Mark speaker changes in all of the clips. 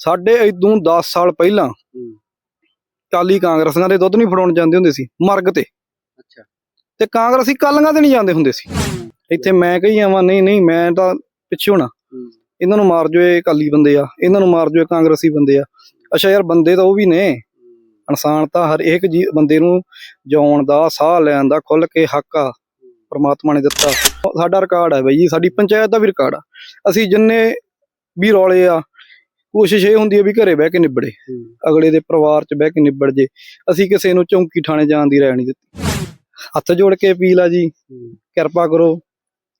Speaker 1: ਸਾਡੇ ਇਦੋਂ 10 ਸਾਲ ਪਹਿਲਾਂ ਕਾਲੀ ਕਾਂਗਰਸੀਆਂ ਦੇ ਦੁੱਧ ਨਹੀਂ ਫੜਾਉਣ ਜਾਂਦੇ ਹੁੰਦੇ ਸੀ ਮਰਗ ਤੇ।
Speaker 2: ਅੱਛਾ।
Speaker 1: ਤੇ ਕਾਂਗਰਸੀ ਕਾਲੀਆਂ ਤੇ ਨਹੀਂ ਜਾਂਦੇ ਹੁੰਦੇ ਸੀ। ਇੱਥੇ ਮੈਂ ਕਹੀ ਜਾਵਾਂ ਨਹੀਂ ਨਹੀਂ ਮੈਂ ਤਾਂ ਪਿੱਛੇ ਹੋਣਾ ਇਹਨਾਂ ਨੂੰ ਮਾਰ ਜੋ ਇਹ ਕਾਲੀ ਬੰਦੇ ਆ ਇਹਨਾਂ ਨੂੰ ਮਾਰ ਜੋ ਇਹ ਕਾਂਗਰਸੀ ਬੰਦੇ ਆ। ਅੱਛਾ ਯਾਰ ਬੰਦੇ ਤਾਂ ਉਹ ਵੀ ਨੇ। ਇਨਸਾਨ ਤਾਂ ਹਰ ਇੱਕ ਜੀ ਬੰਦੇ ਨੂੰ ਜਿਉਣ ਦਾ ਸਾਹ ਲੈਣ ਦਾ ਖੁੱਲ ਕੇ ਹੱਕ ਆ ਪ੍ਰਮਾਤਮਾ ਨੇ ਦਿੱਤਾ। ਸਾਡਾ ਰਿਕਾਰਡ ਹੈ ਬਈ ਜੀ ਸਾਡੀ ਪੰਚਾਇਤ ਦਾ ਵੀ ਰਿਕਾਰਡ ਆ। ਅਸੀਂ ਜਿੰਨੇ ਵੀ ਰੌਲੇ ਆ ਕੋਸ਼ਿਸ਼ ਇਹ ਹੁੰਦੀ ਹੈ ਵੀ ਘਰੇ ਬਹਿ ਕੇ ਨਿਬੜੇ ਅਗਲੇ ਦੇ ਪਰਿਵਾਰ 'ਚ ਬਹਿ ਕੇ ਨਿਬੜ ਜੇ। ਅਸੀਂ ਕਿਸੇ ਨੂੰ ਚੌਂਕੀ ਥਾਣੇ ਜਾਣ ਦੀ ਰਾਇ ਨਹੀਂ ਦਿੱਤੀ। ਹੱਥ ਜੋੜ ਕੇ ਅਪੀਲ ਆ ਜੀ। ਕਿਰਪਾ ਕਰੋ।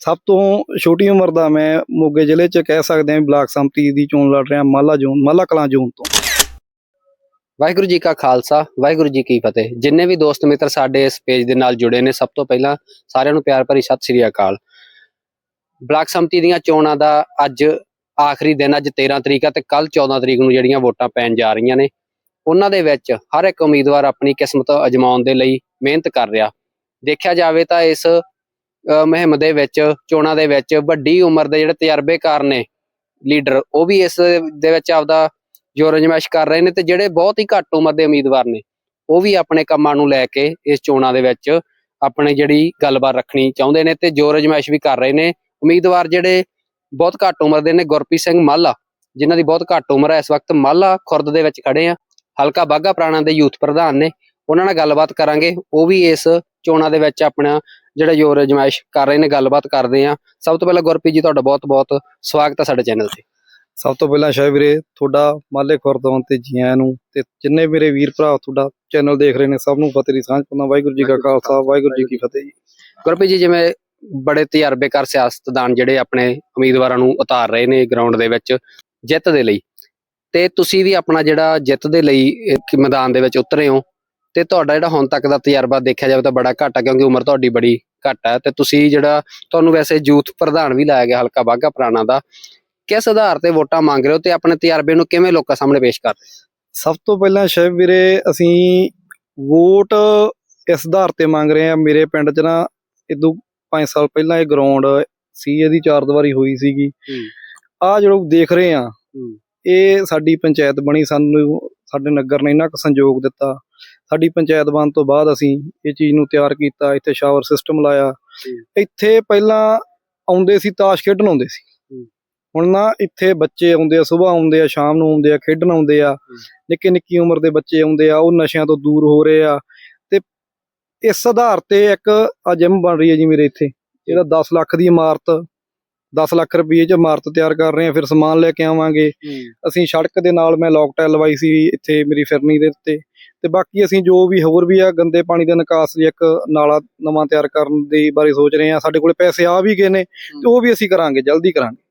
Speaker 1: ਸਭ ਤੋਂ ਛੋਟੀ ਉਮਰ ਦਾ ਮੈਂ ਮੋਗੇ ਜ਼ਿਲ੍ਹੇ 'ਚ ਕਹਿ ਸਕਦੇ ਹਾਂ ਬਲਾਕ ਸੰਮਤੀ ਦੀ ਚੋਣ ਲੜ ਰਿਹਾ ਮਾਲਾ ਜੋਨ ਮਾਲਾ ਕਲਾਂ ਜੋਨ ਤੋਂ।
Speaker 2: ਵਾਹਿਗੁਰੂ ਜੀ ਕਾ ਖਾਲਸਾ ਵਾਹਿਗੁਰੂ ਜੀ ਕੀ ਫਤਿਹ। ਜਿੰਨੇ ਵੀ ਦੋਸਤ ਮਿੱਤਰ ਸਾਡੇ ਇਸ ਪੇਜ ਦੇ ਨਾਲ ਜੁੜੇ ਨੇ ਸਭ ਤੋਂ ਪਹਿਲਾਂ ਸਾਰਿਆਂ ਨੂੰ ਪਿਆਰ ਭਰੀ ਸਤਿ ਸ੍ਰੀ ਅਕਾਲ। ਬਲਾਕ ਸੰਮਤੀ ਦੀਆਂ ਚੋਣਾਂ ਦਾ ਅੱਜ ਆਖਰੀ ਦਿਨ ਅੱਜ 13 ਤਰੀਕ ਆ ਤੇ ਕੱਲ 14 ਤਰੀਕ ਨੂੰ ਜਿਹੜੀਆਂ ਵੋਟਾਂ ਪੈਣ ਜਾ ਰਹੀਆਂ ਨੇ ਉਹਨਾਂ ਦੇ ਵਿੱਚ ਹਰ ਇੱਕ ਉਮੀਦਵਾਰ ਆਪਣੀ ਕਿਸਮਤ ਅਜਮਾਉਣ ਦੇ ਲਈ ਮਿਹਨਤ ਕਰ ਰਿਹਾ। ਦੇਖਿਆ ਜਾਵੇ ਤਾਂ ਇਸ ਅ, ਮੁਹਿੰਮ ਦੇ ਵਿੱਚ ਚੋਣਾਂ ਦੇ ਵਿੱਚ ਵੱਡੀ ਉਮਰ ਦੇ ਜਿਹੜੇ ਤਜਰਬੇਕਾਰ ਨੇ ਲੀਡਰ ਉਹ ਵੀ ਇਸ ਦੇ ਵਿੱਚ ਆਪਦਾ ਜ਼ੋਰ ਅਜਮਾਇਸ਼ ਕਰ ਰਹੇ ਨੇ ਤੇ ਜਿਹੜੇ ਬਹੁਤ ਹੀ ਘੱਟ ਉਮਰ ਦੇ ਉਮੀਦਵਾਰ ਨੇ ਉਹ ਵੀ ਆਪਣੇ ਕੰਮਾਂ ਨੂੰ ਲੈ ਕੇ ਇਸ ਚੋਣਾਂ ਦੇ ਵਿੱਚ ਆਪਣੇ ਜਿਹੜੀ ਗੱਲਬਾਤ ਰੱਖਣੀ ਚਾਹੁੰਦੇ ਨੇ ਤੇ ਜ਼ੋਰ ਅਜਮਾਇਸ਼ ਵੀ ਕਰ ਰਹੇ ਨੇ। ਉਮੀਦਵਾਰ ਜਿਹੜੇ ਬਹੁਤ ਘੱਟ ਉਮਰ ਦੇ ਨੇ ਗੁਰਪ੍ਰੀਤ ਸਿੰਘ ਮਾਲਾ ਜਿਨ੍ਹਾਂ ਦੀ ਬਹੁਤ ਘੱਟ ਉਮਰ ਹੈ ਇਸ ਵਕਤ ਮਾਲਾ ਖੁਰਦ ਦੇ ਵਿੱਚ ਖੜੇ ਆ। ਹਲਕਾ ਬਾਗਾ ਪ੍ਰਾਣਾ ਦੇ ਯੂਥ ਪ੍ਰਧਾਨ ਨੇ। ਉਹਨਾਂ ਨਾਲ ਗੱਲਬਾਤ ਕਰਾਂਗੇ। ਉਹ ਵੀ ਇਸ ਚੋਣਾਂ ਦੇ ਵਿੱਚ ਆਪਣਾ ਜਿਹੜਾ ਜੋ ਰਜਮੈਸ਼ ਕਰ ਰਹੇ ਨੇ ਗੱਲਬਾਤ ਕਰਦੇ ਆ। ਸਭ ਤੋਂ ਪਹਿਲਾਂ ਗੁਰਪ੍ਰੀਤ ਜੀ ਤੁਹਾਡਾ ਬਹੁਤ ਬਹੁਤ ਸਵਾਗਤ ਹੈ ਸਾਡੇ ਚੈਨਲ ਤੇ।
Speaker 1: ਸਭ ਤੋਂ ਪਹਿਲਾਂ ਸ਼ਾਇਦ ਵੀਰੇ ਤੁਹਾਡਾ ਮਾਲੇ ਖੁਰਦੌਨ ਤੇ ਜੀ ਆਇਆਂ ਨੂੰ ਤੇ ਜਿੰਨੇ ਮੇਰੇ ਵੀਰ ਭਰਾ ਤੁਹਾਡਾ ਚੈਨਲ ਦੇਖ ਰਹੇ ਨੇ ਸਭ ਨੂੰ ਫਤਿਹ ਦੀ ਸਾਂਝ ਪਾਉਂਦਾ। ਵਾਹਿਗੁਰੂ ਜੀ ਕਾ ਖਾਲਸਾ ਵਾਹਿਗੁਰੂ ਜੀ ਕੀ ਫਤਿਹ ਜੀ।
Speaker 2: ਗੁਰਪ੍ਰੀਤ ਜੀ ਜਿਵੇਂ ਬੜੇ ਤਜਰਬੇਕਾਰ ਸਿਆਸਤਦਾਨ ਜਿਹੜੇ ਆਪਣੇ ਉਮੀਦਵਾਰਾਂ ਨੂੰ ਉਤਾਰ ਰਹੇ ਨੇ ਗਰਾਊਂਡ ਦੇ ਵਿੱਚ ਜਿੱਤ ਦੇ ਲਈ। ਤੇ ਤੁਸੀਂ ਵੀ ਆਪਣਾ ਜਿਹੜਾ ਜਿੱਤ ਦੇ ਲਈ ਮੈਦਾਨ ਦੇ ਵਿੱਚ ਉਤਰੇ ਹੋ। ਤੇ ਤੁਹਾਡਾ ਜਿਹੜਾ ਹੁਣ ਤੱਕ ਦਾ ਤਜਰਬਾ ਦੇਖਿਆ ਜਾਵੇ ਤਾਂ ਬੜਾ ਘੱਟ ਆ ਕਿਉਂਕਿ ਉਮਰ ਤੁਹਾਡੀ ਬੜੀ ਘੱਟ ਹੈ ਤੇ ਤੁਸੀਂ ਜਿਹੜਾ ਤੁਹਾਨੂੰ ਵੈਸੇ ਯੂਥ ਪ੍ਰਧਾਨ ਵੀ ਲਾਇਆ ਗਿਆ ਹਲਕਾ ਬਾਗਾ ਪੁਰਾਣਾ ਦਾ। ਕਿਸ ਆਧਾਰ ਤੇ ਵੋਟਾਂ ਮੰਗ ਰਹੇ ਹੋ ਤੇ ਆਪਣੇ ਤਜਰਬੇ ਨੂੰ ਕਿਵੇਂ ਲੋਕਾਂ ਸਾਹਮਣੇ ਪੇਸ਼ ਕਰ ਰਹੇ
Speaker 1: ਸਭ ਤੋਂ ਪਹਿਲਾਂ ਸ਼ਾਇਦ ਵੀਰੇ, ਅਸੀਂ ਵੋਟ ਇਸ ਆਧਾਰ ਤੇ ਮੰਗ ਰਹੇ ਆ ਮੇਰੇ ਪਿੰਡ 'ਚ ਨਾ ਇਦੋਂ 5 ਸਾਲ ਪਹਿਲਾਂ ਇਹ ਗਰਾਊਂਡ ਸੀ, ਇਹਦੀ ਚਾਰ ਦੀਵਾਰੀ ਹੋਈ ਸੀਗੀ। ਆ ਜਿਹੜਾ ਦੇਖ ਰਹੇ ਆ ਇਹ ਸਾਡੀ ਪੰਚਾਇਤ ਬਣੀ, ਸਾਨੂੰ ਸਾਡੇ ਨਗਰ ਨੇ ਇੰਨਾ ਕੁ ਸੰਯੋਗ ਦਿੱਤਾ। ਸਾਡੀ ਪੰਚਾਇਤ ਬਣ ਤੋਂ ਬਾਅਦ ਅਸੀਂ ਇਹ ਚੀਜ਼ ਨੂੰ ਤਿਆਰ ਕੀਤਾ, ਇੱਥੇ ਸ਼ਾਵਰ ਸਿਸਟਮ ਲਾਇਆ। ਇੱਥੇ ਪਹਿਲਾਂ ਆਉਂਦੇ ਸੀ, ਤਾਸ਼ ਖੇਡਣ ਆਉਂਦੇ ਸੀ। ਹੁਣ ਨਾ ਇੱਥੇ ਬੱਚੇ ਆਉਂਦੇ ਆ ਸਵੇਰ ਆਉਂਦੇ ਆ, ਸ਼ਾਮ ਨੂੰ ਆਉਂਦੇ ਆ, ਖੇਡਣ ਆਉਂਦੇ ਆ। ਨਿੱਕੇ ਨਿੱਕੀ ਉਮਰ ਦੇ ਬੱਚੇ ਆਉਂਦੇ ਆ, ਉਹ ਨਸ਼ਿਆਂ ਤੋਂ ਦੂਰ ਹੋ ਰਹੇ ਆ। ਇਸ ਆਧਾਰ ਤੇ ਇੱਕ ਆ ਜਿਮ ਬਣ ਰਹੀ ਹੈ ਜੀ ਮੇਰੇ ਇੱਥੇ ਇਹਦਾ 10 ਲੱਖ ਦੀ ਇਮਾਰਤ 10 ਲੱਖ ਰੁਪਏ ਚ ਇਮਾਰਤ ਤਿਆਰ ਕਰ ਰਹੇ ਆ ਫਿਰ ਸਮਾਨ ਲੈ ਕੇ ਆਵਾਂਗੇ। ਅਸੀਂ ਸੜਕ ਦੇ ਨਾਲ ਮੈਂ ਲੋਕ ਟੈਲ ਲਵਾਈ ਸੀ ਇੱਥੇ ਮੇਰੀ ਫਿਰਨੀ ਦੇ ਉੱਤੇ। ਤੇ ਬਾਕੀ ਅਸੀਂ ਜੋ ਵੀ ਹੋਰ ਵੀ ਆ ਗੰਦੇ ਪਾਣੀ ਦਾ ਨਿਕਾਸ ਲਈ ਇੱਕ ਨਾਲਾ ਨਵਾਂ ਤਿਆਰ ਕਰਨ ਦੇ ਬਾਰੇ ਸੋਚ ਰਹੇ ਆ ਸਾਡੇ ਕੋਲੇ ਪੈਸੇ ਆ ਵੀ ਗਏ ਨੇ ਤੇ ਉਹ ਵੀ ਅਸੀਂ ਕਰਾਂਗੇ ਜਲਦੀ ਕਰਾਂਗੇ।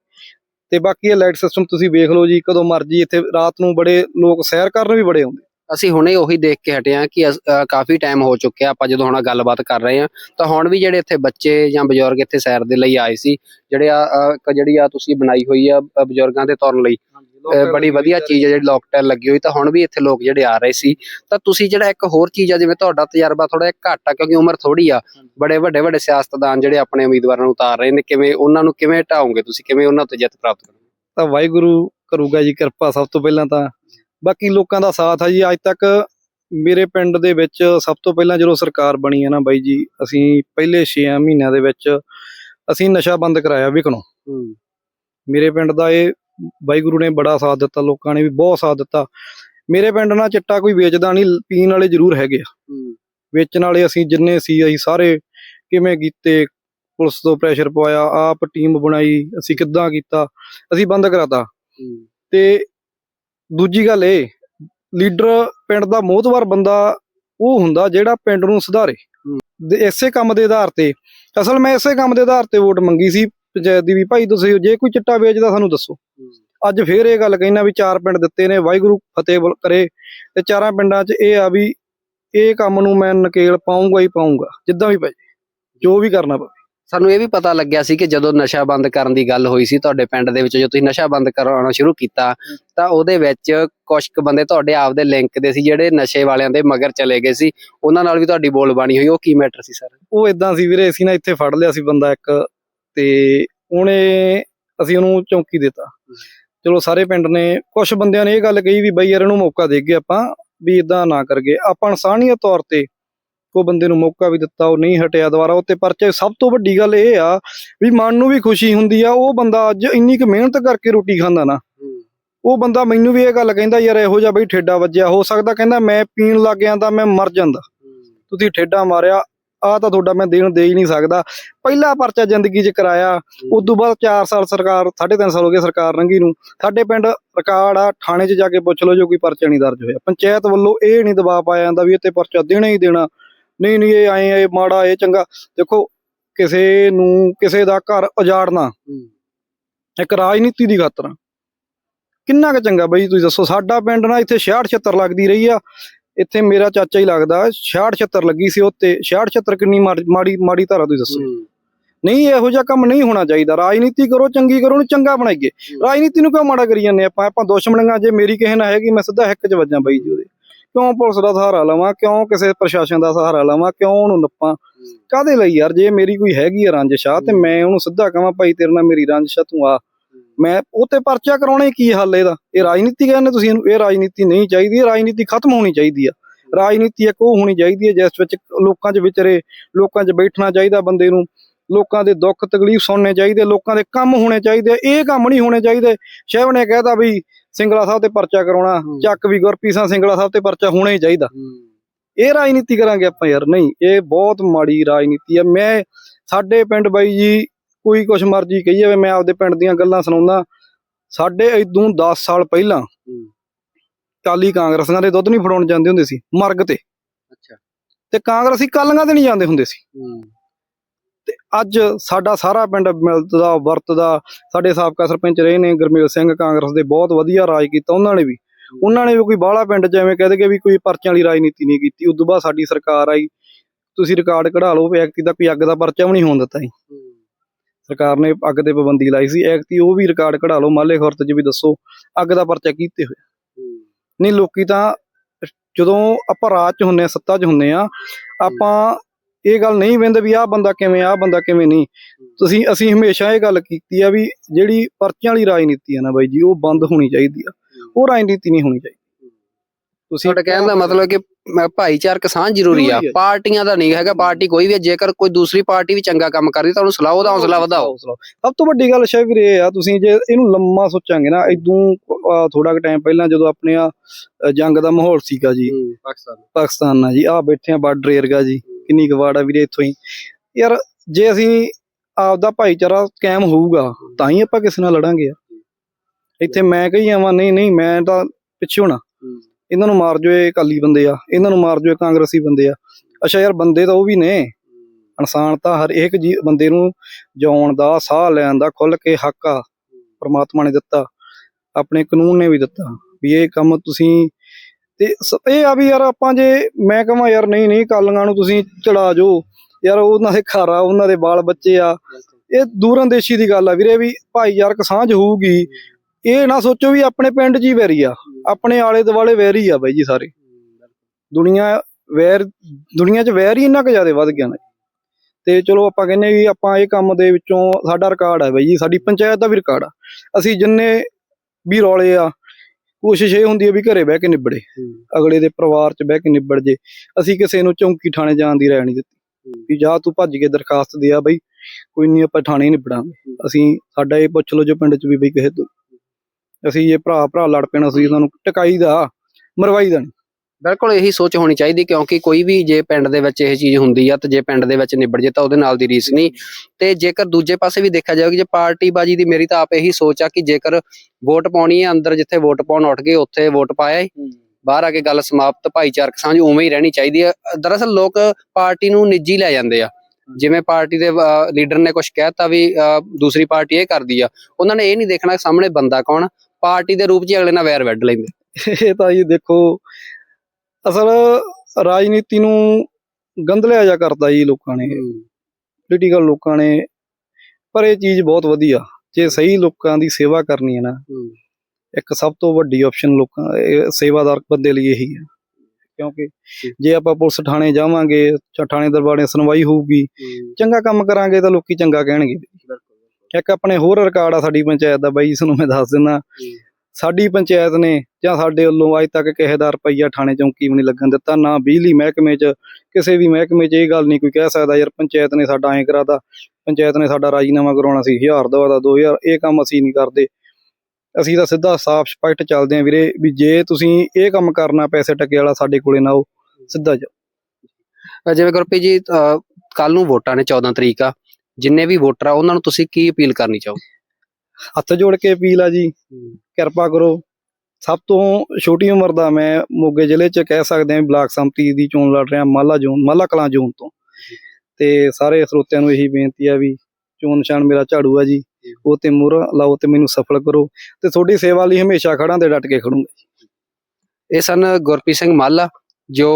Speaker 1: ਤੇ ਬਾਕੀ ਇਹ ਲਾਈਟ ਸਿਸਟਮ ਤੁਸੀਂ ਵੇਖ ਲਓ ਜੀ ਕਦੋਂ ਮਰਜ਼ੀ ਇੱਥੇ ਰਾਤ ਨੂੰ ਬੜੇ ਲੋਕ ਸੈਰ ਕਰਨ ਵੀ ਬੜੇ ਆਉਂਦੇ।
Speaker 2: ਅਸੀਂ ਹੁਣੇ ਉਹੀ ਦੇਖ ਕੇ ਹਟੇ ਆ ਕਿ ਅਸ- ਅ, ਕਾਫੀ ਟਾਈਮ ਹੋ ਚੁੱਕਿਆ ਆਪਾਂ ਜਦੋਂ ਹੁਣ ਗੱਲਬਾਤ ਕਰ ਰਹੇ ਆ ਤਾਂ ਹੁਣ ਵੀ ਜਿਹੜੇ ਇੱਥੇ ਬੱਚੇ ਜਾਂ ਬਜ਼ੁਰਗ ਇੱਥੇ ਸੈਰ ਦੇ ਲਈ ਆਏ ਸੀ ਜਿਹੜੇ ਆ ਅ, ਇੱਕ ਜਿਹੜੀ ਆ ਤੁਸੀਂ ਬਣਾਈ ਹੋਈ ਆ ਅ, ਬਜ਼ੁਰਗਾਂ ਦੇ ਤੁਰਨ ਲਈ ਅ, ਬੜੀ ਵਧੀਆ ਚੀਜ਼ ਹੈ। ਜਿਹੜੀ ਲੋਕਟੈਲ ਲੱਗੀ ਹੋਈ ਤਾਂ ਹੁਣ ਵੀ ਇੱਥੇ ਲੋਕ ਜਿਹੜੇ ਆ ਰਹੇ ਸੀ ਤਾਂ ਤੁਸੀਂ ਜਿਹੜਾ ਇੱਕ ਹੋਰ ਚੀਜ਼ ਆ ਜਿਵੇਂ ਤੁਹਾਡਾ ਤਜਰਬਾ ਥੋੜਾ ਜਿਹਾ ਘੱਟ ਆ ਕਿਉਂਕਿ ਉਮਰ ਥੋੜੀ ਆ ਬੜੇ ਵੱਡੇ ਵੱਡੇ ਸਿਆਸਤਦਾਨ ਜਿਹੜੇ ਆਪਣੇ ਉਮੀਦਵਾਰਾਂ ਨੂੰ ਉਤਾਰ ਰਹੇ ਨੇ ਕਿਵੇਂ ਉਹਨਾਂ ਨੂੰ ਕਿਵੇਂ ਢਾਉਂਗੇ ਤੁਸੀਂ ਕਿਵੇਂ ਉਹਨਾਂ ਤੋਂ ਜਿੱਤ ਪ੍ਰਾਪਤ ਕਰੋਗੇ?
Speaker 1: ਤਾਂ ਵਾਹਿਗੁਰੂ ਕਰੂਗਾ ਜੀ ਕਿਰਪਾ ਸਭ ਤੋਂ ਪਹਿਲਾਂ ਤਾਂ ਬਾਕੀ ਲੋਕਾਂ ਦਾ ਸਾਥ ਆ ਜੀ। ਅੱਜ ਤੱਕ ਮੇਰੇ ਪਿੰਡ ਦੇ ਵਿੱਚ ਸਭ ਤੋਂ ਪਹਿਲਾਂ ਜਦੋਂ ਸਰਕਾਰ ਬਣੀ ਹੈ ਨਾ ਬਾਈ ਜੀ ਅਸੀਂ ਪਹਿਲੇ 6 ਮਹੀਨਿਆਂ ਦੇ ਵਿੱਚ ਅਸੀਂ ਨਸ਼ਾ ਬੰਦ ਕਰਾਇਆ ਵਿਕਣੋਂ। ਮੇਰੇ ਪਿੰਡ ਦਾ ਇਹ ਵਾਹਿਗੁਰੂ ਨੇ ਬੜਾ ਸਾਥ ਦਿੱਤਾ ਲੋਕਾਂ ਨੇ ਵੀ ਬਹੁਤ ਸਾਥ ਦਿੱਤਾ। ਮੇਰੇ ਪਿੰਡ ਨਾਲ ਚਿੱਟਾ ਕੋਈ ਵੇਚਦਾ ਨਹੀਂ ਪੀਣ ਵਾਲੇ ਜ਼ਰੂਰ ਹੈਗੇ ਆ। ਵੇਚਣ ਵਾਲੇ ਅਸੀਂ ਜਿੰਨੇ ਸੀ ਅਸੀਂ ਸਾਰੇ ਕਿਵੇਂ ਕੀਤੇ ਪੁਲਿਸ ਤੋਂ ਪ੍ਰੈਸ਼ਰ ਪਵਾਇਆ ਆਪ ਟੀਮ ਬਣਾਈ ਅਸੀਂ ਕਿੱਦਾਂ ਕੀਤਾ ਅਸੀਂ ਬੰਦ ਕਰਾਤਾ। ਤੇ ਦੂਜੀ ਗੱਲ ਇਹ, ਲੀਡਰ ਪਿੰਡ ਦਾ ਮੋਹਤਵਾਰ ਬੰਦਾ ਉਹ ਹੁੰਦਾ ਜਿਹੜਾ ਪਿੰਡ ਨੂੰ ਸੁਧਾਰੇ। ਇਸੇ ਕੰਮ ਦੇ ਆਧਾਰ ਤੇ, ਅਸਲ ਮੈਂ ਇਸੇ ਕੰਮ ਦੇ ਆਧਾਰ ਤੇ ਵੋਟ ਮੰਗੀ ਸੀ ਪੰਚਾਇਤ ਦੀ ਵੀ, ਭਾਈ ਤੁਸੀਂ ਜੇ ਕੋਈ ਚਿੱਟਾ ਵੇਚਦਾ ਸਾਨੂੰ ਦੱਸੋ। ਅੱਜ ਫੇਰ ਇਹ ਗੱਲ ਕਹਿਣਾ ਵੀ ਚਾਰ ਪਿੰਡ ਦਿੱਤੇ ਨੇ, ਵਾਹਿਗੁਰੂ ਫਤਿਹ ਕਰੇ ਤੇ ਚਾਰਾਂ ਪਿੰਡਾਂ 'ਚ ਇਹ ਆ ਵੀ ਇਹ ਕੰਮ ਨੂੰ ਮੈਂ ਨਕੇਲ ਪਾਉਂਗਾ ਹੀ ਪਾਉਂਗਾ ਜਿੱਦਾਂ ਵੀ ਪਏ ਜੋ ਵੀ ਕਰਨਾ ਪਵੇ।
Speaker 2: ਸਾਨੂੰ ਇਹ ਵੀ ਪਤਾ ਲੱਗਿਆ ਸੀ ਕਿ ਜਦੋਂ ਨਸ਼ਾ ਬੰਦ ਕਰਨ ਦੀ ਗੱਲ ਹੋਈ ਸੀ ਤੁਹਾਡੇ ਪਿੰਡ ਦੇ ਵਿੱਚ, ਜਦੋਂ ਤੁਸੀਂ ਨਸ਼ਾ ਬੰਦ ਕਰਾਉਣਾ ਸ਼ੁਰੂ ਕੀਤਾ, ਤਾਂ ਉਹਦੇ ਵਿੱਚ ਕੁਝ ਕੁ ਬੰਦੇ ਤੁਹਾਡੇ ਆਪ ਦੇ ਲਿੰਕ ਦੇ ਸੀ ਜਿਹੜੇ ਨਸ਼ੇ ਵਾਲਿਆਂ ਦੇ ਮਗਰ ਚਲੇ ਗਏ ਸੀ। ਉਹਨਾਂ ਨਾਲ ਵੀ ਤੁਹਾਡੀ ਬੋਲਬਾਣੀ ਹੋਈ, ਉਹ ਕੀ ਮੈਟਰ ਸੀ ਸਰ
Speaker 1: ਉਹ ਇਦਾਂ ਸੀ ਵੀਰੇ, ਅਸੀਂ ਨਾ ਇੱਥੇ ਫੜ ਲਿਆ ਸੀ ਬੰਦਾ ਇੱਕ, ਤੇ ਉਹਨੇ ਅਸੀਂ ਉਹਨੂੰ ਚੌਂਕੀ ਦਿੱਤਾ। ਚਲੋ ਸਾਰੇ ਪਿੰਡ ਨੇ ਕੁਝ ਬੰਦਿਆਂ ਨੇ ਇਹ ਗੱਲ ਕਹੀ ਵੀ ਬਈ ਯਾਰ ਇਹਨੂੰ ਮੌਕਾ ਦੇ ਗਏ ਆਪਾਂ ਵੀ ਇਦਾਂ ਨਾ ਕਰਗੇ ਆਪਾਂ ਇਨਸਾਨੀਅਤ ਤੌਰ ਤੇ ਉਹ ਬੰਦੇ ਨੂੰ ਮੌਕਾ ਵੀ ਦਿੱਤਾ ਉਹ ਨਹੀਂ ਹਟਿਆ ਦੁਬਾਰਾ ਉੱਤੇ ਪਰਚੇ ਸਭ ਤੋਂ ਵੱਡੀ ਗੱਲ ਇਹ ਆ ਵੀ ਮਨ ਨੂੰ ਵੀ ਖੁਸ਼ੀ ਹੁੰਦੀ ਆ ਉਹ ਬੰਦਾ ਅੱਜ ਇੰਨੀ ਕੁ ਮਿਹਨਤ ਕਰਕੇ ਰੋਟੀ ਖਾਂਦਾ ਨਾ। ਉਹ ਬੰਦਾ ਮੈਨੂੰ ਵੀ ਇਹ ਗੱਲ ਕਹਿੰਦਾ ਯਾਰ ਇਹੋ ਜਿਹਾ ਬਈ ਠੇਡਾ ਵੱਜਿਆ। ਹੋ ਸਕਦਾ ਕਹਿੰਦਾ ਮੈਂ ਪੀਣ ਲੱਗ ਗਿਆ ਤਾਂ ਮੈਂ ਮਰ ਜਾਂਦਾ। ਤੁਸੀਂ ਠੇਡਾ ਮਾਰਿਆ ਆ ਤਾਂ ਤੁਹਾਡਾ ਮੈਂ ਦੇਣ ਦੇ ਹੀ ਨਹੀਂ ਸਕਦਾ। ਪਹਿਲਾ ਪਰਚਾ ਜ਼ਿੰਦਗੀ 'ਚ ਕਰਾਇਆ ਉਸ ਤੋਂ ਬਾਅਦ 4 ਸਾਲ ਸਰਕਾਰ 3.5 ਸਾਲ ਹੋ ਗਏ ਸਰਕਾਰ ਰੰਗੀ ਨੂੰ। ਸਾਡੇ ਪਿੰਡ ਰਿਕਾਰਡ ਆ ਥਾਣੇ 'ਚ ਜਾ ਕੇ ਪੁੱਛ ਲਓ ਜੋ ਕੋਈ ਪਰਚਾ ਨਹੀਂ ਦਰਜ ਹੋਇਆ। ਪੰਚਾਇਤ ਵੱਲੋਂ ਇਹ ਨਹੀਂ ਦਬਾਅ ਪਾਇਆ ਜਾਂਦਾ ਵੀ ਇੱਥੇ ਪਰਚਾ ਦੇਣਾ ਹੀ ਦੇਣਾ। ਨਹੀਂ ਨਹੀਂ ਇਹ ਆਏ ਇਹ ਮਾੜਾ ਇਹ ਚੰਗਾ। ਦੇਖੋ ਕਿਸੇ ਨੂੰ ਕਿਸੇ ਦਾ ਘਰ ਉਜਾੜਨਾ ਇੱਕ ਰਾਜਨੀਤੀ ਦੀ ਖਾਤਰ। ਕਿੰਨਾ ਕੁ ਚੰਗਾ ਬਈ ਤੁਸੀਂ ਦੱਸੋ। ਸਾਡਾ ਪਿੰਡ ਨਾ ਇੱਥੇ 66 76 ਲੱਗਦੀ ਰਹੀ ਆ। ਇੱਥੇ ਮੇਰਾ ਚਾਚਾ ਹੀ ਲੱਗਦਾ 66 76 ਲੱਗੀ ਸੀ ਉੱਤੇ 66 76 ਕਿੰਨੀ ਮਾੜੀ ਮਾੜੀ ਧਾਰਾ ਤੁਸੀਂ ਦੱਸੋ। ਨਹੀਂ ਇਹੋ ਜਿਹਾ ਕੰਮ ਨਹੀਂ ਹੋਣਾ ਚਾਹੀਦਾ। ਰਾਜਨੀਤੀ ਕਰੋ ਚੰਗੀ ਕਰੋ ਉਹਨੂੰ ਚੰਗਾ ਬਣਾਈਏ। ਰਾਜਨੀਤੀ ਨੂੰ ਕਿਉਂ ਮਾੜਾ ਕਰੀ ਜਾਂਦੇ ਆਪਾਂ? ਆਪਾਂ ਦੁਸ਼ਮਣੀਆਂ ਜੇ ਮੇਰੀ ਕਿਸੇ ਨਾਲ ਹੈਗੀ ਮੈਂ ਸਿੱਧਾ ਹਿੱਕ 'ਚ ਵੱਜਾਂ ਬਈ ਜੀ ਉਹਦੇ। ਕਿਉਂ ਪੁਲਿਸ ਦਾ ਸਹਾਰਾ ਲਵਾਂ? ਕਿਉਂ ਕਿਸੇ ਪ੍ਰਸ਼ਾਸਨ ਦਾ ਸਹਾਰਾ ਲਵਾਂ? ਕਿਉਂ ਉਹਨੂੰ ਨੱਪਾਂ? ਕਾਦੇ ਲਈ ਯਾਰ? ਜੇ ਮੇਰੀ ਕੋਈ ਹੈਗੀ ਆ ਰੰਜਿਸ਼ ਆ ਤੇ ਮੈਂ ਉਹਨੂੰ ਸਿੱਧਾ ਕਹਾਂ, ਭਾਈ ਤੇਰੇ ਨਾਲ ਮੇਰੀ ਰੰਜਿਸ਼ ਆ ਤੂੰ ਆ। ਮੈਂ ਉਹ ਪਰਚਾ ਕਰਾਉਣਾ ਕੀ ਹੱਲ ਇਹਦਾ ਇਹ ਰਾਜਨੀਤੀ ਕਹਿੰਦੇ ਤੁਸੀਂ ਇਹਨੂੰ, ਇਹ ਰਾਜਨੀਤੀ ਨਹੀਂ ਚਾਹੀਦੀ, ਇਹ ਰਾਜਨੀਤੀ ਖਤਮ ਹੋਣੀ ਚਾਹੀਦੀ ਆ। ਰਾਜਨੀਤੀ ਇੱਕ ਉਹ ਹੋਣੀ ਚਾਹੀਦੀ ਹੈ ਜਿਸ ਵਿੱਚ ਲੋਕਾਂ 'ਚ ਵਿਚਰੇ, ਲੋਕਾਂ 'ਚ ਬੈਠਣਾ ਚਾਹੀਦਾ ਬੰਦੇ ਨੂੰ। ਲੋਕਾਂ ਦੇ ਦੁੱਖ ਤਕਲੀਫ ਸੁਣਨੇ ਚਾਹੀਦੇ, ਲੋਕਾਂ ਦੇ ਕੰਮ ਹੋਣੇ ਚਾਹੀਦੇ, ਇਹ ਕੰਮ ਨਹੀਂ ਹੋਣੇ ਚਾਹੀਦੇ। ਸ਼ਹਿਬ ਨੇ ਕਹਿਤਾ ਵੀ ਸਿੰਗਲਾ ਸਾਹਿਬ ਤੇ ਪਰਚਾ ਕਰਾਉਣਾ
Speaker 2: ਹੂੰ।
Speaker 1: ਚੱਕ ਵੀ ਗੁਰਪ੍ਰੀਤ ਸਿੰਘ ਸਿੰਗਲਾ ਸਾਹਿਬ ਤੇ ਪਰਚਾ ਹੋਣਾ ਹੀ ਚਾਹੀਦਾ। ਇਹ ਰਾਜਨੀਤੀ ਕਰਾਂਗੇ ਆਪਾਂ ਯਾਰ ਨਹੀਂ ਇਹ ਬਹੁਤ ਮਾੜੀ ਰਾਜਨੀਤੀ ਆ ਮੈਂ ਸਾਡੇ ਪਿੰਡ ਬਾਈ ਜੀ ਕੋਈ ਕੁਛ ਮਰਜ਼ੀ ਕਹੀ ਜਾਵੇ ਮੈਂ ਆਪਦੇ ਪਿੰਡ ਦੀਆਂ ਗੱਲਾਂ ਸੁਣਾਉਂਦਾ। ਸਾਡੇ ਇਦੋਂ 10 ਸਾਲ ਪਹਿਲਾਂ ਕਾਲੀ ਕਾਂਗਰਸੀਆਂ ਦੇ ਦੁੱਧ ਨਹੀਂ ਫੜਾਉਣ ਜਾਂਦੇ ਹੁੰਦੇ ਸੀ ਮਰਗ ਤੇ।
Speaker 2: ਅੱਛਾ।
Speaker 1: ਤੇ ਕਾਂਗਰਸੀ ਕਾਲੀਆਂ ਤੇ ਨਹੀਂ ਜਾਂਦੇ ਹੁੰਦੇ ਸੀ। ਅੱਜ ਸਾਡਾ ਸਾਰਾ ਪਿੰਡ ਮਿਲਦਾ ਵਰਤਦਾ ਸਾਡੇ ਸਾਬਕਾ ਸਰਪੰਚ ਰਹੇ ਨੇ ਗੁਰਮੇਲ ਸਿੰਘ ਕਾਂਗਰਸ ਦੇ ਬਹੁਤ ਵਧੀਆ ਰਾਜ ਕੀਤਾ ਉਹਨਾਂ ਨੇ ਵੀ। ਉਹਨਾਂ ਨੇ ਵੀ ਕੋਈ ਬਾਹਲਾ ਪਿੰਡ ਚ ਐਵੇਂ ਕਹਿ ਦਗੇ ਵੀ ਕੋਈ ਪਰਚਿਆਂ ਵਾਲੀ ਰਾਜਨੀਤੀ ਨਹੀਂ ਕੀਤੀ ਉਦੋਂ ਬਾਅਦ ਸਾਡੀ ਸਰਕਾਰ ਆਈ। ਤੁਸੀਂ ਰਿਕਾਰਡ ਕਢਾ ਲਓ ਵਿਅਕਤੀ ਦਾ ਕੋਈ ਅੱਗ ਦਾ ਪਰਚਾ ਵੀ ਨਹੀਂ ਹੋਣ ਦਿੱਤਾ ਜੀ। ਸਰਕਾਰ ਨੇ ਅੱਗ ਤੇ ਪਾਬੰਦੀ ਲਾਈ ਸੀ ਐਕਤੀ ਉਹ ਵੀ ਰਿਕਾਰਡ ਕਢਾ ਲਓ ਮਾਲੇ ਖੁਰਤ 'ਚ ਵੀ ਦੱਸੋ ਅੱਗ ਦਾ ਪਰਚਾ ਕੀਤੇ ਹੋਏ ਨਹੀਂ ਲੋਕੀ ਤਾਂ ਜਦੋਂ ਆਪਾਂ ਰਾਜ 'ਚ ਹੁੰਨੇ ਆ ਸੱਤਾ 'ਚ ਹੁੰਨੇ ਆ ਆਪਾਂ ਇਹ ਗੱਲ ਨਹੀਂ ਵੰਦੇ ਵੀ ਆਹ ਬੰਦਾ ਕਿਵੇਂ ਆਹ ਬੰਦਾ ਕਿਵੇਂ ਨਹੀਂ। ਤੁਸੀਂ ਅਸੀਂ ਹਮੇਸ਼ਾ ਇਹ ਗੱਲ ਕੀਤੀ ਆ ਵੀ ਜਿਹੜੀ ਪਰਚਿਆਂ ਵਾਲੀ ਰਾਜਨੀਤੀ ਆ ਨਾ ਬਾਈ ਜੀ ਉਹ ਬੰਦ ਹੋਣੀ ਚਾਹੀਦੀ ਆ। ਉਹ ਰਾਜਨੀਤੀ ਨਹੀਂ ਹੋਣੀ ਚਾਹੀਦੀ। ਤੁਸੀਂ
Speaker 2: ਤੁਹਾਡਾ ਕਹਿਣ ਦਾ ਮਤਲਬ ਕਿ ਭਾਈਚਾਰਕ ਸਾਂਝ ਜ਼ਰੂਰੀ ਆ। ਪਾਰਟੀਆਂ ਦਾ ਨਹੀਂ ਹੈਗਾ ਪਾਰਟੀ ਕੋਈ ਵੀ ਹੈ ਜੇਕਰ ਕੋਈ ਦੂਸਰੀ ਪਾਰਟੀ ਵੀ ਚੰਗਾ ਕੰਮ ਕਰਦੀ ਤਾਂ ਉਹਨੂੰ ਸਲਾਹ ਉਹਦਾ ਹੌਸਲਾ ਵਧਾਓ।
Speaker 1: ਸਭ ਤੋਂ ਵੱਡੀ ਗੱਲ ਸ਼ਾਇਦ ਵੀਰੇ ਇਹ ਆ ਤੁਸੀਂ ਜੇ ਇਹਨੂੰ ਲੰਮਾ ਸੋਚਾਂਗੇ ਨਾ ਇਦੋਂ ਥੋੜਾ ਕੁ ਟਾਈਮ ਪਹਿਲਾਂ ਜਦੋਂ ਆਪਣੇ ਆ ਜੰਗ ਦਾ ਮਾਹੌਲ ਸੀਗਾ ਜੀ।
Speaker 2: ਪਾਕਿਸਤਾਨ।
Speaker 1: ਪਾਕਿਸਤਾਨ ਨਾਲ ਜੀ ਆ ਬੈਠੇ ਆ ਬਾਰਡਰ ਏਰੀਆ ਜੀ। ਕਿੰਨੀ ਕੁ ਆ ਵੀਰੇ ਇੱਥੋਂ ਹੀ। ਯਾਰ, ਜੇ ਅਸੀਂ ਆਪਦਾ ਭਾਈਚਾਰਾ ਕਾਇਮ ਹੋਊਗਾ, ਤਾਂ ਹੀ ਆਪਾਂ ਕਿਸੇ ਨਾਲ ਲੜਾਂਗੇ ਯਾਰ। ਇੱਥੇ ਮੈਂ ਕਹੀ ਜਾਵਾਂ, ਨਹੀਂ ਨਹੀਂ, ਮੈਂ ਤਾਂ ਪਿੱਛੇ ਹੋਣਾ। ਇਹਨਾਂ ਨੂੰ ਮਾਰ ਜੋ ਇਹ ਅਕਾਲੀ ਬੰਦੇ ਆ, ਇਹਨਾਂ ਨੂੰ ਮਾਰ ਜੋ ਇਹ ਕਾਂਗਰਸੀ ਬੰਦੇ ਆ। ਅੱਛਾ ਯਾਰ, ਬੰਦੇ ਤਾਂ ਉਹ ਵੀ ਨੇ। ਇਨਸਾਨ ਤਾਂ ਹਰ ਇੱਕ ਜੀ, ਬੰਦੇ ਨੂੰ ਜਿਉਣ ਦਾ, ਸਾਹ ਲੈਣ ਦਾ ਖੁੱਲ ਕੇ ਹੱਕ ਆ। ਪਰਮਾਤਮਾ ਨੇ ਦਿੱਤਾ। ਆਪਣੇ ਕਾਨੂੰਨ ਨੇ ਵੀ ਦਿੱਤਾ। ਵੀ ਇਹ ਕੰਮ ਤੁਸੀਂ ਤੇ ਇਹ ਆ ਵੀ ਯਾਰ ਆਪਾਂ ਜੇ ਮੈਂ ਕਹਾਂ ਯਾਰ ਨਹੀਂ ਨਹੀਂ ਕਾਲੀਆਂ ਨੂੰ ਤੁਸੀਂ ਚੜਾ ਜੋ ਯਾਰ ਉਹਨਾਂ ਦੇ ਘਰ ਆ, ਉਹਨਾਂ ਦੇ ਬਾਲ ਬੱਚੇ ਆ। ਇਹ ਦੂਰਅੰਦੇਸ਼ੀ ਦੀ ਗੱਲ ਆ ਵੀਰੇ ਵੀ ਭਾਈਚਾਰਕ ਸਾਂਝ ਹੋਊਗੀ। ਇਹ ਨਾ ਸੋਚੋ ਵੀ ਆਪਣੇ ਪਿੰਡ 'ਚ ਹੀ ਵੈਰੀ ਆ। ਆਪਣੇ ਆਲੇ ਦੁਆਲੇ ਵੈਰੀ ਆ ਬਾਈ ਜੀ ਸਾਰੇ। ਦੁਨੀਆ ਵੈਰ, ਦੁਨੀਆ 'ਚ ਵੈਰ ਹੀ ਇੰਨਾ ਕੁ ਜ਼ਿਆਦਾ ਵੱਧ ਗਿਆ ਨਾ। ਤੇ ਚਲੋ ਆਪਾਂ ਕਹਿੰਦੇ ਵੀ ਆਪਾਂ ਇਹ ਕੰਮ ਦੇ ਵਿੱਚੋਂ ਸਾਡਾ ਰਿਕਾਰਡ ਆ ਬਾਈ ਜੀ, ਸਾਡੀ ਪੰਚਾਇਤ ਦਾ ਵੀ ਰਿਕਾਰਡ ਆ। ਅਸੀਂ ਜਿੰਨੇ ਵੀ ਰੌਲੇ ਆ ਕੋਸ਼ਿਸ਼ ਇਹ ਹੁੰਦੀ ਹੈ ਵੀ ਘਰੇ ਬਹਿ ਕੇ ਨਿਬੜੇ ਅਗਲੇ ਦੇ ਪਰਿਵਾਰ 'ਚ ਬਹਿ ਕੇ ਨਿਬੜ ਜੇ। ਅਸੀਂ ਕਿਸੇ ਨੂੰ ਚੌਂਕੀ ਥਾਣੇ ਜਾਣ ਦੀ ਰਾਇ ਨਹੀਂ ਦਿੱਤੀ। ਵੀ ਜਾ ਤੂੰ ਭੱਜ ਕੇ ਦਰਖਾਸਤ ਦੇ ਆ ਬਈ ਕੋਈ ਨਹੀਂ ਆਪਾਂ ਥਾਣੇ ਨਿਬੜਾਂਗੇ। ਅਸੀਂ ਸਾਡਾ ਇਹ ਪੁੱਛ ਲਓ ਜੋ ਪਿੰਡ 'ਚ ਵੀ ਬਈ ਕਿਸੇ ਤੋਂ। ਅਸੀਂ ਇਹ ਭਰਾ ਭਰਾ ਲੜ ਪੈਣਾ ਅਸੀਂ ਉਹਨਾਂ ਨੂੰ ਟਕਾਈ ਦਾ ਮਰਵਾਈ ਦਾ ਨਹੀਂ
Speaker 2: ਬਿਲਕੁਲ ਇਹੀ ਸੋਚ ਹੋਣੀ ਚਾਹੀਦੀ ਕਿਉਂਕਿ ਕੋਈ ਵੀ ਜੇ ਪਿੰਡ ਦੇ ਵਿੱਚ ਇਹ ਚੀਜ਼ ਹੁੰਦੀ ਆ ਤੇ ਜੇ ਪਿੰਡ ਦੇ ਵਿੱਚ ਨਿਬੜ ਜੇ ਤਾਂ ਉਹਦੇ ਨਾਲ ਦੀ ਰੀਸ ਨਹੀਂ। ਤੇ ਜੇਕਰ ਦੂਜੇ ਪਾਸੇ ਵੀ ਦੇਖਿਆ ਜਾਵੇ ਕਿ ਜੇ ਪਾਰਟੀ ਬਾਜੀ ਦੀ ਮੇਰੀ ਤਾਂ ਆਪ ਇਹੀ ਸੋਚ ਆ ਕਿ ਜੇਕਰ ਵੋਟ ਪਾਉਣੀ ਹੈ ਅੰਦਰ ਜਿੱਥੇ ਵੋਟ ਪਾਉਣ ਉੱਠ ਗਏ ਉੱਥੇ ਵੋਟ ਪਾਇਆ। ਬਾਹਰ ਆ ਕੇ ਗੱਲ ਸਮਾਪਤ ਭਾਈਚਾਰਕ ਸਾਂਝ ਉਵੇਂ ਹੀ ਰਹਿਣੀ ਚਾਹੀਦੀ ਹੈ ਦਰਅਸਲ ਲੋਕ ਪਾਰਟੀ ਨੂੰ ਨਿੱਜੀ ਲੈ ਜਾਂਦੇ ਆ। ਜਿਵੇਂ ਪਾਰਟੀ ਦੇ ਲੀਡਰ ਨੇ ਕੁਝ ਕਹਿਤਾ ਵੀ ਦੂਸਰੀ ਪਾਰਟੀ ਇਹ ਕਰਦੀ ਆ। ਉਹਨਾਂ ਨੇ ਇਹ ਨਹੀਂ ਦੇਖਣਾ ਸਾਹਮਣੇ ਬੰਦਾ ਕੌਣ ਪਾਰਟੀ ਦੇ ਰੂਪ 'ਚ ਅਗਲੇ ਨਾਲ ਵੈਰ ਵੱਢ ਲੈਂਦੇ।
Speaker 1: ਇਹ ਤਾਂ ਜੀ ਦੇਖੋ ਅਸਲ ਰਾਜਨੀਤੀ ਨੂੰ ਗੰਦਲਿਆ ਜਾ ਕਰਦਾ ਜੀ ਲੋਕਾਂ ਨੇ। ਪੋਲੀਟੀਕਲ ਲੋਕਾਂ ਨੇ। ਪਰ ਇਹ ਚੀਜ਼ ਬਹੁਤ ਵਧੀਆ ਜੇ ਸਹੀ ਲੋਕਾਂ ਦੀ ਸੇਵਾ ਕਰਨੀ ਹੈ ਨਾ ਇੱਕ ਸਭ ਤੋਂ ਵੱਡੀ ਆਪਸ਼ਨ ਲੋਕਾਂ ਸੇਵਾਦਾਰ ਬੰਦੇ ਲਈ ਇਹੀ ਹੈ। ਕਿਉਂਕਿ ਜੇ ਆਪਾਂ ਪੁਲਿਸ ਥਾਣੇ ਜਾਵਾਂਗੇ ਜਾਂ ਥਾਣੇ ਦਰਬਾਰੇ ਸੁਣਵਾਈ ਹੋਊਗੀ ਚੰਗਾ ਕੰਮ ਕਰਾਂਗੇ ਤਾਂ ਲੋਕੀ ਚੰਗਾ ਕਹਿਣਗੇ। ਇੱਕ ਆਪਣੇ ਹੋਰ ਰਿਕਾਰਡ ਆ ਸਾਡੀ ਪੰਚਾਇਤ ਦਾ ਬਾਈ ਇਸ ਨੂੰ ਮੈਂ ਦੱਸ ਦਿੰਦਾ। ਸਾਡੀ ਪੰਚਾਇਤ ਨੇ ਜਾਂ ਸਾਡੇ ਵੱਲੋਂ ਅੱਜ ਤੱਕ ਕਿਸੇ ਦਾ ਰੁਪਈਆ ਥਾਣੇ ਚੌਂਕੀ ਵੀ ਨਹੀਂ ਲੱਗਣ ਦਿੱਤਾ, ਨਾ ਬਿਜਲੀ ਮਹਿਕਮੇ 'ਚ ਕਿਸੇ ਵੀ ਮਹਿਕਮੇ 'ਚ ਇਹ ਗੱਲ ਨਹੀਂ ਕੋਈ ਕਹਿ ਸਕਦਾ ਯਾਰ ਪੰਚਾਇਤ ਨੇ ਸਾਡਾ ਐਂ ਕਰਾਤਾ, ਪੰਚਾਇਤ ਨੇ ਸਾਡਾ ਰਾਜੀਨਾਮਾ ਕਰਾਉਣਾ ਸੀ 1000 ਦਾ ਦਾ 2000 ਇਹ ਕੰਮ ਅਸੀਂ ਨਹੀਂ ਕਰਦੇ। ਅਸੀਂ ਤਾਂ ਸਿੱਧਾ ਸਾਫ਼ ਸਪਸ਼ਟ ਚੱਲਦੇ ਆਂ ਵੀਰੇ ਵੀ ਜੇ ਤੁਸੀਂ ਇਹ ਕੰਮ ਕਰਨਾ ਪੈਸੇ ਟੱਕੇ ਵਾਲਾ ਸਾਡੇ ਕੋਲੇ ਨਾ ਆਓ, ਸਿੱਧਾ ਜਾਓ।
Speaker 2: ਜਿਵੇਂ ਗੁਰਪ੍ਰੀਤ ਜੀ ਕੱਲ ਨੂੰ ਵੋਟਾਂ ਨੇ 14 ਤਰੀਕ ਆ, ਜਿੰਨੇ ਵੀ ਵੋਟਰ ਆ, ਉਹਨਾਂ ਨੂੰ ਤੁਸੀਂ ਕੀ ਅਪੀਲ ਕਰਨੀ ਚਾਹੋ
Speaker 1: ਹੱਥ ਜੋੜ ਕੇ ਅਪੀਲ ਆ ਜੀ। ਕਿਰਪਾ ਕਰੋ। ਸਭ ਤੋਂ ਛੋਟੀ ਉਮਰ ਦਾ ਮੈਂ ਮੋਗੇ ਜ਼ਿਲ੍ਹੇ 'ਚ ਕਹਿ ਸਕਦੇ ਹਾਂ ਬਲਾਕ ਸੰਮਤੀ ਦੀ ਚੋਣ ਲੜ ਰਿਹਾ ਮਾਲਾ ਜ਼ੋਨ ਮਾਲਾ ਕਲਾਂ ਜ਼ੋਨ ਤੋਂ। ਤੇ ਸਾਰੇ ਸਰੋਤਿਆਂ ਨੂੰ ਇਹੀ ਬੇਨਤੀ ਆ ਵੀ ਚੋਣ ਨਿਸ਼ਾਨ ਮੇਰਾ ਝਾੜੂ ਆ ਜੀ। ਉਹ ਤੇ ਮੂਹਰਾ ਲਾਓ ਤੇ ਮੈਨੂੰ ਸਫਲ ਕਰੋ। ਤੇ ਤੁਹਾਡੀ ਸੇਵਾ ਲਈ ਹਮੇਸ਼ਾ ਖੜਾਂ ਤੇ ਡਟ ਕੇ ਖੜੂੰਗਾ
Speaker 2: ਇਹ ਸਨ ਗੁਰਪ੍ਰੀਤ ਸਿੰਘ ਮਾਲਾ ਜੋ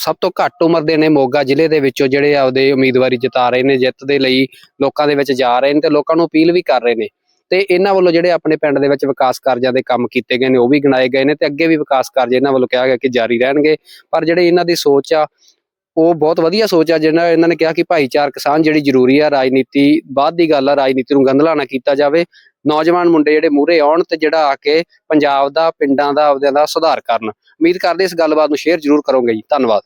Speaker 2: ਸਭ ਤੋਂ ਘੱਟ ਉਮਰ ਦੇ ਨੇ ਮੋਗਾ ਜ਼ਿਲ੍ਹੇ ਦੇ ਵਿੱਚੋਂ ਜਿਹੜੇ ਆਪਦੇ ਉਮੀਦਵਾਰੀ ਜਿਤਾ ਰਹੇ ਨੇ ਜਿੱਤ ਦੇ ਲਈ ਲੋਕਾਂ ਦੇ ਵਿੱਚ ਜਾ ਰਹੇ ਨੇ ਤੇ ਲੋਕਾਂ ਨੂੰ ਅਪੀਲ ਵੀ ਕਰ ਰਹੇ ਨੇ। ਤੇ ਇਹਨਾਂ ਵੱਲੋਂ ਜਿਹੜੇ ਆਪਣੇ ਪਿੰਡ ਦੇ ਵਿੱਚ ਵਿਕਾਸ ਕਾਰਜਾਂ ਦੇ ਕੰਮ ਕੀਤੇ ਗਏ ਨੇ, ਉਹ ਵੀ ਗਿਣਾਏ ਗਏ ਨੇ ਤੇ ਅੱਗੇ ਵੀ ਵਿਕਾਸ ਕਾਰਜ ਇਹਨਾਂ ਵੱਲੋਂ ਕਿਹਾ ਗਿਆ ਕਿ ਜਾਰੀ ਰਹਿਣਗੇ। ਪਰ ਜਿਹੜੇ ਇਹਨਾਂ ਦੀ ਸੋਚ ਆ, ਉਹ ਬਹੁਤ ਵਧੀਆ ਸੋਚ ਆ ਜਿਹੜਾ ਇਹਨਾਂ ਨੇ ਕਿਹਾ ਕਿ ਭਾਈਚਾਰਕ ਸਾਂਝ ਜਿਹੜੀ ਜ਼ਰੂਰੀ ਆ, ਰਾਜਨੀਤੀ ਬਾਅਦ ਦੀ ਗੱਲ ਆ, ਰਾਜਨੀਤੀ ਨੂੰ ਗੰਧਲਾ ਨਾ ਕੀਤਾ ਜਾਵੇ। ਨੌਜਵਾਨ ਮੁੰਡੇ ਜਿਹੜੇ ਮੂਹਰੇ ਆਉਣ ਤੇ ਜਿਹੜਾ ਆ ਕੇ ਪੰਜਾਬ ਦਾ, ਪਿੰਡਾਂ ਦਾ, ਆਪਦਿਆਂ ਦਾ ਸੁਧਾਰ ਕਰਨ। ਉਮੀਦ ਕਰਦੇ ਇਸ ਗੱਲਬਾਤ ਨੂੰ ਸ਼ੇਅਰ ਜ਼ਰੂਰ ਕਰੋਗੇ ਜੀ। ਧੰਨਵਾਦ।